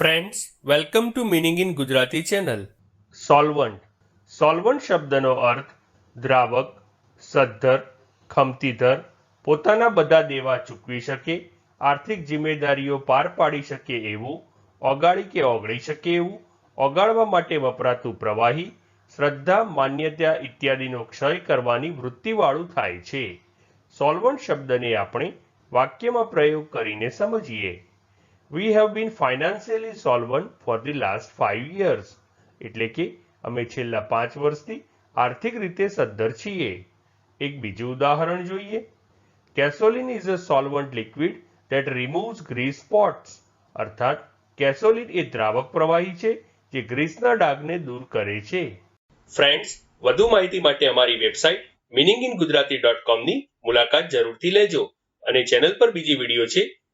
Friends welcome to meaning in Gujarati channel solvent solvent શબ્દનો અર્થ દ્રાવક, સદ્ધર, ખમતીધર, પોતાના બધા દેવા ચૂકવી શકે, આર્થિક જિમ્મેદારીઓ પાર પાડી શકે એવું, ઓગાળી કે ઓગળી શકે એવું, ઓગાળવા માટે વપરાતું પ્રવાહી, શ્રદ્ધા, માન્યતા ઇત્યાદિનો ક્ષય કરવાની વૃત્તિવાળું થાય છે. સોલ્વન્ટ શબ્દને આપણે વાક્યમાં પ્રયોગ કરીને સમજીએ. We have been financially solvent for the last five years એટલે કે અમે છેલ્લા પાંચ વર્ષથી આર્થિક રીતે સદ્ધર છીએ. એક બીજું ઉદાહરણ જોઈએ. Gasoline is a solvent liquid that removes grease spots અર્થાત કેસોલિન એ દ્રાવક પ્રવાહી છે જે ગ્રીસના ડાઘને દૂર કરે છે. ફ્રેન્ડ્સ વધુ માહિતી માટે અમારી website meaning in Gujarati dot કોમની મુલાકાત જરૂરથી લેજો અને ચેનલ પર બીજી વીડિયો છે